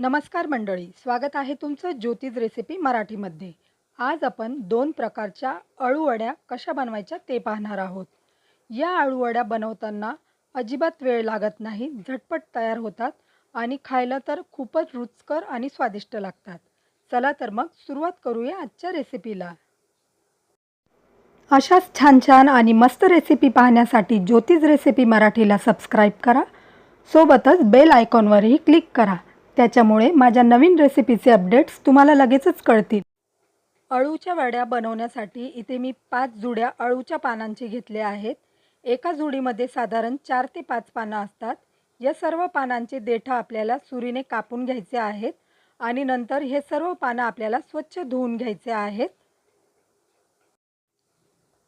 नमस्कार मंडळी स्वागत आहे तुमचं ज्योतिज रेसिपी मराठीमध्ये. आज आपण दोन प्रकारच्या अळूवड्या कशा बनवायच्या ते पाहणार आहोत. या अळूवड्या बनवताना अजिबात वेळ लागत नाही झटपट तयार होतात आणि खायला तर खूपच रुचकर आणि स्वादिष्ट लागतात. चला तर मग सुरुवात करूया आजच्या रेसिपीला अशाच छान छान आणि मस्त रेसिपी पाहण्यासाठी ज्योतिज रेसिपी मराठीला सबस्क्राईब करा. सोबतच बेल आयकॉनवरही क्लिक करा. त्याच्यामुळे माझ्या नवीन रेसिपीचे अपडेट्स तुम्हाला लगेचच कळतील. अळूच्या वड्या बनवण्यासाठी इथे मी पाच जुड्या अळूच्या पानांचे घेतले आहेत. एका जुडीमध्ये साधारण चार ते पाच पानं असतात. या सर्व पानांचे देठं आपल्याला सुरीने कापून घ्यायचे आहेत आणि नंतर हे सर्व पानं आपल्याला स्वच्छ धुवून घ्यायचे आहेत.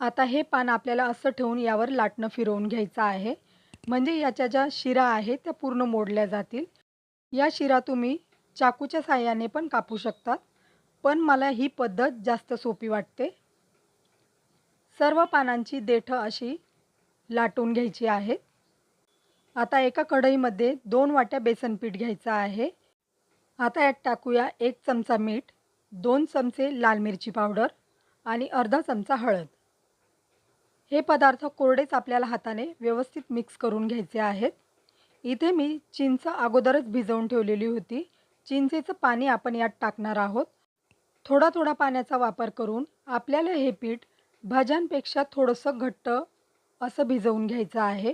आता हे पान आपल्याला असं ठेवून यावर लाटणं फिरवून घ्यायचं आहे. म्हणजे याच्या ज्या शिरा आहेत त्या पूर्ण मोडल्या जातील. या शिरा तुम्ही चाकूच्या साह्याने पण कापू शकतात. पण मला ही पद्धत जास्त सोपी वाटते. सर्व पानांची देठं अशी लाटून घ्यायची आहेत आता एका कढईमध्ये दोन वाट्या बेसन पीठ घ्यायचं आहे. आता यात टाकूया एक चमचा मीठ दोन चमचे लाल मिरची पावडर आणि अर्धा चमचा हळद. हे पदार्थ कोरडेच आपल्याला हाताने व्यवस्थित मिक्स करून घ्यायचे आहेत. इथे मी चिंच अगोदरच भिजवून ठेवलेली होती. चिंचेचं पाणी आपण यात टाकणार आहोत. थोडा थोडा पाण्याचा वापर करून आपल्याला हे पीठ भाज्यांपेक्षा थोडंसं घट्ट असं भिजवून घ्यायचं आहे.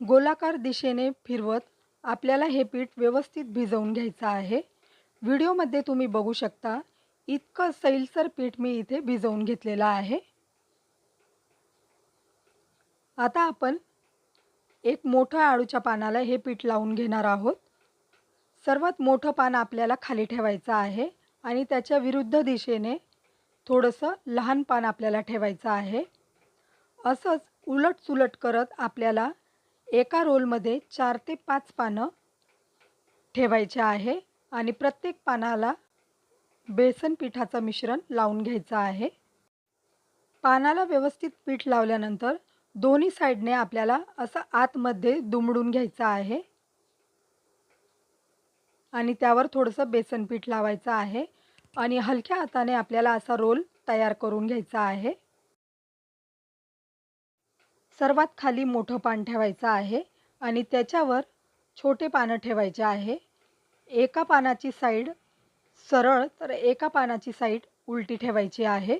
गोलाकार दिशेने फिरवत आपल्याला हे पीठ व्यवस्थित भिजवून घ्यायचं आहे. व्हिडिओमध्ये तुम्ही बघू शकता इतकं सैलसर पीठ मी इथे भिजवून घेतलेलं आहे. आता आपण एक मोठं आळूच्या पानाला हे पीठ लावून घेणार आहोत. सर्वात मोठं पान आपल्याला खाली ठेवायचं आहे आणि त्याच्या विरुद्ध दिशेने थोडंसं लहान पान आपल्याला ठेवायचं आहे. असंच उलटसुलट करत आपल्याला एका रोलमध्ये चार ते पाच पानं ठेवायचे आहे आणि प्रत्येक पानाला बेसन पिठाचं मिश्रण लावून घ्यायचं आहे. पानाला व्यवस्थित पीठ लावल्यानंतर दोन्ही साईडने आपल्याला असं आतमध्ये दुमडून घ्यायचं आहे. आणि त्यावर थोडंसं बेसन पीठ लावायचं आहे. आणि हलक्या हाताने आपल्याला असा रोल तयार करून घ्यायचा आहे. सर्वात खाली मोठं पान ठेवायचं आहे. आणि त्याच्यावर छोटे पानं ठेवायचे आहे. एका पानाची साईड सरळ तर एका पानाची साईड उलटी ठेवायची आहे.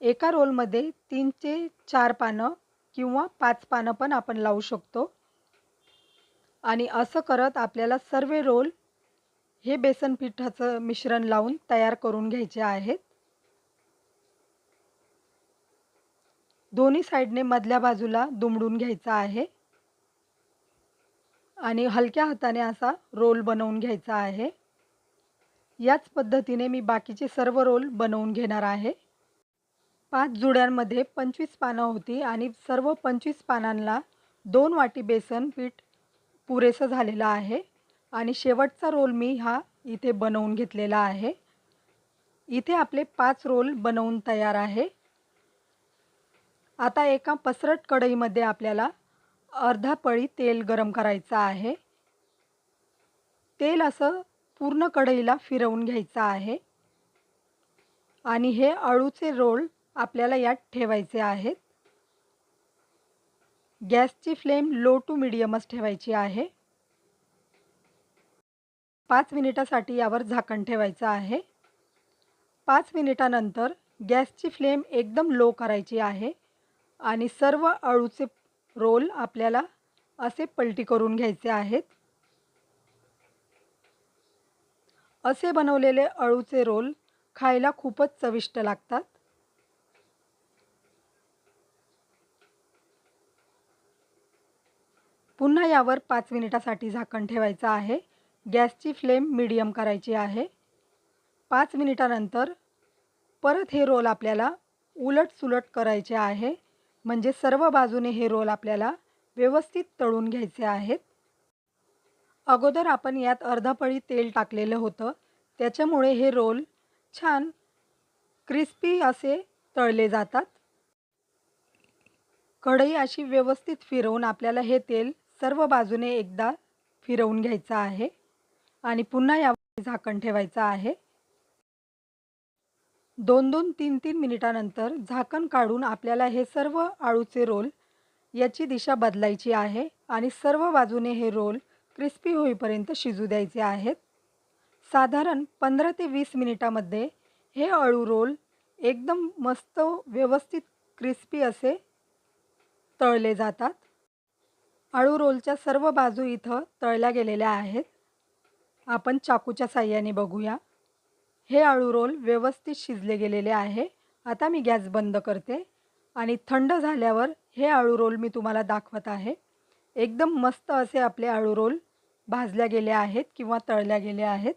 एका रोलमध्ये तीन ते चार पानं किंवा पाच पानं पण आपण लावू शकतो. आणि असं करत आपल्याला सर्व रोल हे बेसन पिठाचं मिश्रण लावून तयार करून घ्यायचे आहेत. दोन्ही साईडने मधल्या बाजूला दुमडून घ्यायचा आहे. आणि हलक्या हाताने असा रोल बनवून घ्यायचा आहे. याच पद्धतीने मी बाकीचे सर्व रोल बनवून घेणार आहे. पाच जुड्यांमध्ये पंचवीस पानं होती आणि सर्व पंचवीस पानांना दोन वाटी बेसन पीठ पुरेसं झालेलं आहे. आणि शेवटचा रोल मी हा इथे बनवून घेतलेला आहे. इथे आपले पाच रोल बनवून तयार आहे. आता एका पसरट कढईमध्ये आपल्याला अर्धा पळी तेल गरम करायचं आहे. तेल असं पूर्ण कढईला फिरवून घ्यायचं आहे. आणि हे अळूचे रोल आपल्याला यात ठेवायचे आहेत. गॅसची फ्लेम लो टू मिडियमच ठेवायची आहे. पाच मिनिटासाठी यावर झाकण ठेवायचं आहे. पाच मिनिटानंतर गॅसची फ्लेम एकदम लो करायची आहे आणि सर्व अळूचे रोल आपल्याला असे पलटी करून घ्यायचे आहेत. असे बनवलेले अळूचे रोल खायला खूपच चविष्ट लागतात. पुन्हा यावर पाच मिनिटासाठी झाकण ठेवायचं आहे. गॅसची फ्लेम मीडियम करायची आहे. पाच मिनिटानंतर परत हे रोल आपल्याला उलट सुलट करायचे आहे. म्हणजे सर्व बाजूने हे रोल आपल्याला व्यवस्थित तळून घ्यायचे आहेत. अगोदर आपण यात अर्धपळी तेल टाकलेलं होतं. त्याच्यामुळे हे रोल छान क्रिस्पी असे तळले जातात. कढई अशी व्यवस्थित फिरवून आपल्याला हे तेल सर्व बाजूने एकदा फिरवून घ्यायचं आहे आणि पुन्हा यावर झाकण ठेवायचं आहे. दोन दोन तीन तीन मिनिटानंतर झाकण काढून आपल्याला हे सर्व आळूचे रोल याची दिशा बदलायची आहे आणि सर्व बाजूने हे रोल क्रिस्पी होईपर्यंत शिजू द्यायचे आहेत. साधारण पंधरा ते वीस मिनिटामध्ये हे अळू रोल एकदम मस्त व्यवस्थित क्रिस्पी असे तळले जातात. आळू रोलच्या सर्व बाजू इथं तळल्या गेलेल्या आहेत. आपण चाकूच्या साह्याने बघूया. हे आळू रोल व्यवस्थित शिजले गेलेले आहे. आता मी गॅस बंद करते आणि थंड झाल्यावर हे आळू रोल मी तुम्हाला दाखवत आहे. एकदम मस्त असे आपले आळू रोल भाजल्या गेले आहेत किंवा तळल्या गेले आहेत.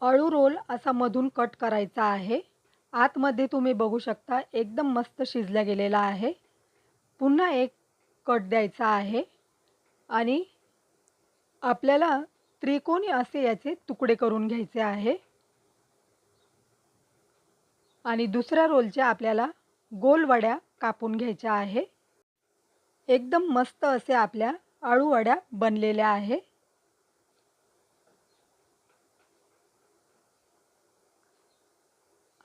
अळू रोल असा मधून कट करायचा आहे. आतमध्ये तुम्ही बघू शकता एकदम मस्त शिजल्या गेलेला आहे. पुन्हा एक कट द्यायचा आहे. आणि आपल्याला त्रिकोणी असे याचे तुकडे करून घ्यायचे आहे. आणि दुसऱ्या रोलच्या आपल्याला गोलवड्या कापून घ्यायच्या आहे. एकदम मस्त असे आपल्या आळूवड्या बनलेल्या आहे.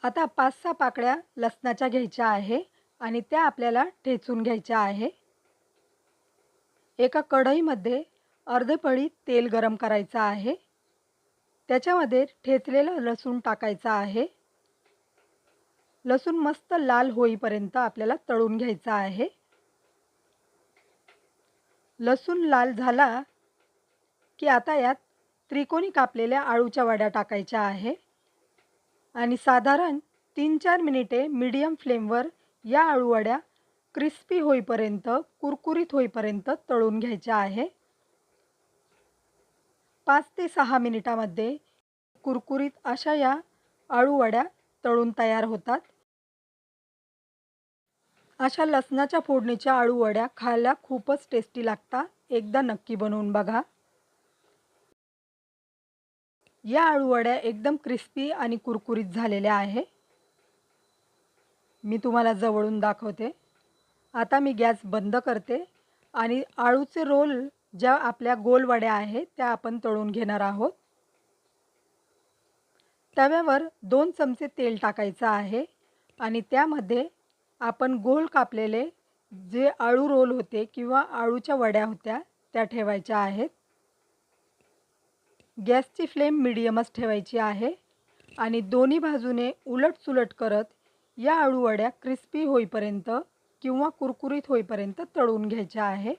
आता पाच सहा पाकळ्या लसणाच्या घ्यायच्या आहे. आणि त्या आपल्याला ठेचून घ्यायच्या आहे. एका कढईमध्ये अर्धपळी तेल गरम करायचं आहे. त्याच्यामध्ये ठेचलेलं लसूण टाकायचं आहे. लसूण मस्त लाल होईपर्यंत आपल्याला तळून घ्यायचा आहे. लसूण लाल झाला की आता यात त्रिकोणी कापलेल्या आळूच्या वड्या टाकायच्या आहे. आणि साधारण तीन चार मिनिटे मीडियम फ्लेमवर या आळूवड्या क्रिस्पी होईपर्यंत कुरकुरीत होईपर्यंत तळून घ्यायच्या आहे. पाच ते सहा मिनिटामध्ये कुरकुरीत अशा या आळूवड्या तळून तयार होतात. अशा लसणाच्या फोडणीच्या आळूवड्या खायला खूपच टेस्टी लागतात. एकदा नक्की बनवून बघा. या आळूवड्या एकदम क्रिस्पी आणि कुरकुरीत झालेल्या आहे. मी तुम्हाला जवळून दाखवते. आता मी गॅस बंद करते आणि आळूचे रोल ज्या आपल्या गोलवड्या आहेत त्या आपण तळून घेणार आहोत. तव्यावर दोन चमचे तेल टाकायचं आहे आणि त्यामध्ये आपण गोल कापलेले जे आळू रोल होते किंवा आळूच्या वड्या होत्या त्या ठेवायच्या आहेत. गॅसची फ्लेम मिडियमच ठेवायची आहे आणि दोन्ही बाजूने उलटसुलट करत या आळूवड्या क्रिस्पी होईपर्यंत किंवा कुरकुरीत होईपर्यंत तळून घ्यायच्या आहे.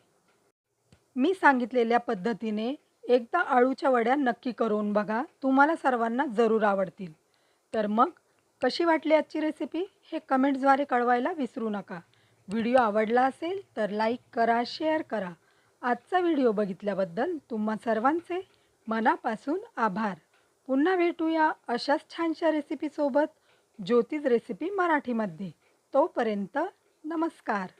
मी सांगितलेल्या पद्धतीने एकदा आळूच्या वड्या नक्की करून बघा. तुम्हाला सर्वांना जरूर आवडतील. तर मग कशी वाटली आजची रेसिपी हे कमेंट्सद्वारे कळवायला विसरू नका. व्हिडिओ आवडला असेल तर लाईक करा शेअर करा. आजचा व्हिडिओ बघितल्याबद्दल तुम्हा सर्वांचे मनापासून आभार. पुन्हा भेटूया अशाच छानशा रेसिपीसोबत ज्योतिष रेसिपी मराठीमध्ये. तोपर्यंत नमस्कार